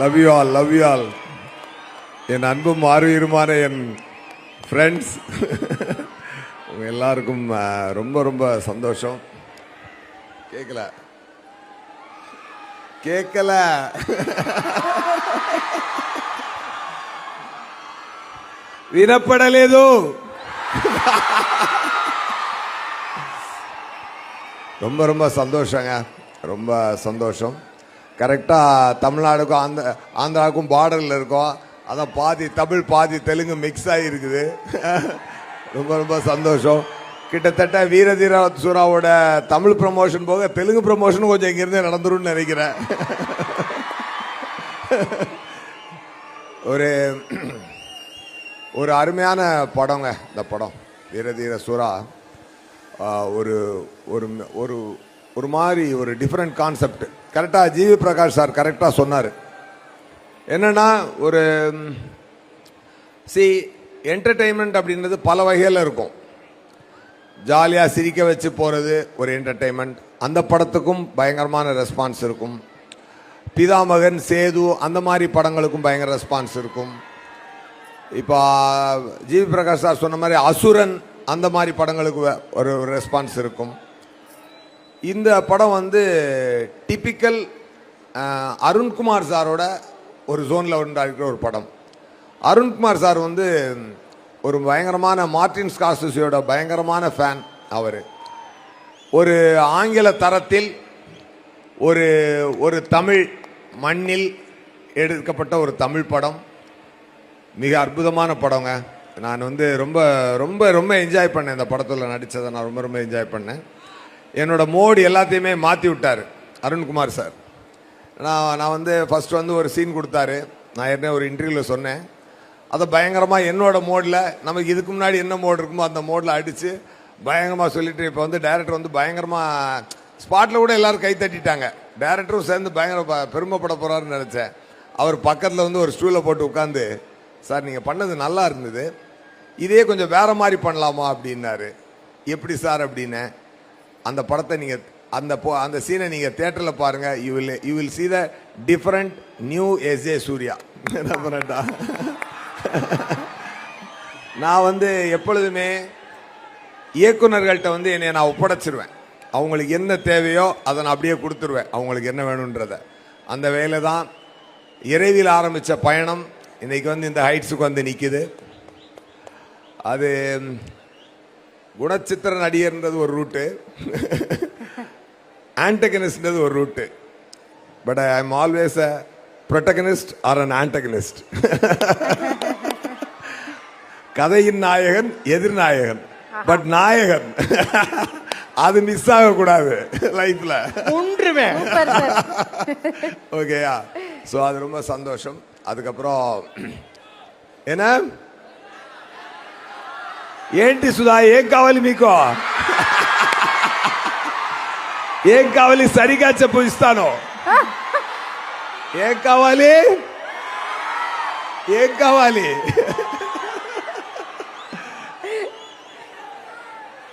love you all love you all என் அன்பும் ஆர்வீருமான என் friends உங்க எல்லாருக்கும் அஹ், ரொம்ப ரொம்ப சந்தோஷம் கேட்கல கேட்கல వినపడలేదు ரொம்ப ரொம்ப சந்தோஷங்க. ரொம்ப சந்தோஷம். கரெக்டாக தமிழ்நாடுக்கும் ஆந்திர ஆந்திராவுக்கும் பார்டரில் இருக்கோம். அதான் பாதி தமிழ் பாதி தெலுங்கு மிக்ஸ் ஆகிருக்குது ரொம்ப ரொம்ப சந்தோஷம். கிட்டத்தட்ட வீரதீர சூராவோட தமிழ் ப்ரமோஷன் போக தெலுங்கு ப்ரமோஷனும் கொஞ்சம் இங்கேருந்தே நடந்துரும்னு நினைக்கிறேன். ஒரு ஒரு அருமையான படங்க இந்த படம். வீரதீர சூரா ஒரு ஒரு ஒரு ஒரு மாதிரி ஒரு டிஃப்ரெண்ட் கான்செப்ட் கரெக்டாக ஜிவி பிரகாஷ் சார் கரெக்டாக சொன்னார். என்னென்னா ஒரு சி என்டர்டெயின்மெண்ட் அப்படின்றது பல வகையில் இருக்கும். ஜாலியாக சிரிக்க வச்சு போகிறது ஒரு என்டர்டெயின்மெண்ட் அந்த படத்துக்கும் பயங்கரமான ரெஸ்பான்ஸ் இருக்கும். பிதாமகன் சேது அந்த மாதிரி படங்களுக்கும் பயங்கர ரெஸ்பான்ஸ் இருக்கும். இப்போ ஜிவி பிரகாஷ் சார் சொன்ன மாதிரி அசுரன் அந்த மாதிரி படங்களுக்கு வ- ஒரு ரெஸ்பான்ஸ் இருக்கும். இந்த படம் வந்து டிபிக்கல் அருண்குமார் சாரோட ஒரு ஜோனில் உண்டாஇருக்கிற ஒரு படம். அருண்குமார் சார் வந்து ஒரு பயங்கரமான மார்டின் ஸ்காசஸியோட பயங்கரமான ஃபேன் அவர். ஒரு ஆங்கில தரத்தில் ஒரு ஒரு தமிழ் மண்ணில் எடுக்கப்பட்ட ஒரு தமிழ் படம். மிக அற்புதமான படங்க. நான் வந்து ரொம்ப ரொம்ப ரொம்ப என்ஜாய் பண்ணேன் இந்த படத்தில் நடித்ததை நான் ரொம்ப ரொம்ப என்ஜாய் பண்ணேன். என்னோட மோடு எல்லாத்தையுமே மாற்றி விட்டார் அருண்குமார் சார். நான் நான் வந்து ஃபர்ஸ்ட் வந்து ஒரு சீன் கொடுத்தாரு. நான் ஏற்கனவே ஒரு இன்டர்வியூவில் சொன்னேன். அதை பயங்கரமாக என்னோட மோடில் நமக்கு இதுக்கு முன்னாடி என்ன மோடு இருக்குமோ அந்த மோடில் அடித்து பயங்கரமாக சொல்லிட்டு இப்போ வந்து டைரக்டர் வந்து பயங்கரமாக ஸ்பாட்டில் கூட எல்லாரும் கை தட்டிட்டாங்க. டைரக்டரும் சேர்ந்து பயங்கர பெருமைப்பட போகிறாருன்னு நினச்சேன். அவர் பக்கத்தில் வந்து ஒரு ஸ்டூலை போட்டு உட்காந்து சார் நீங்கள் பண்ணது நல்லா இருந்தது. இதே கொஞ்சம் வேறு மாதிரி பண்ணலாமா அப்படின்னாரு. எப்படி சார் அப்படின்னு அந்த படத்தை நீங்கள் அந்த போ அந்த சீனை நீங்கள் தேட்டரில் பாருங்கள் you will you will see the different new S A Suriya டிஃப்ரெண்டா நான் வந்து எப்பொழுதுமே இயக்குநர்கள்ட்ட வந்து என்னை நான் ஒப்படைச்சிருவேன். அவங்களுக்கு என்ன தேவையோ அதை நான் அப்படியே கொடுத்துருவேன். அவங்களுக்கு என்ன வேணுன்றத. அந்த வேலை தான் இறைவில் ஆரம்பித்த பயணம் இன்னைக்கு வந்து இந்த ஹைட்ஸுக்கு வந்து நிற்குது அது குணச்சித்திர நடிகர்ன்றது ஒரு ரூட்டு. ஆன்டகனிஸ்ட்ன்றது ஒரு route. But I am always a protagonist or an antagonist. கதையின் நாயகன் எதிர்நாயகன். பட் நாயகன். அது மிஸ் ஆகக்கூடாது லைஃப்ல. ஒன்றுமே ஓகேயா ஸோ அது ரொம்ப சந்தோஷம். அதுக்கப்புறம் என்ன ఏంటి సుధా ఏం కావాలి మీకు ఏం కావాలి సరిగా చెప్పు ఇస్తాను ఏం కావాలి ఏం కావాలి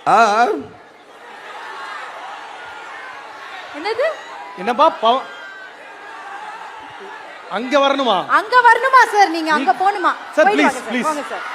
ఆ, என்னது என்னப்பா பவ- அங்க வரணுமா? அங்க வரணுமா சார் நீங்க அங்க போகணுமா? வாங்க please. போங்க சார்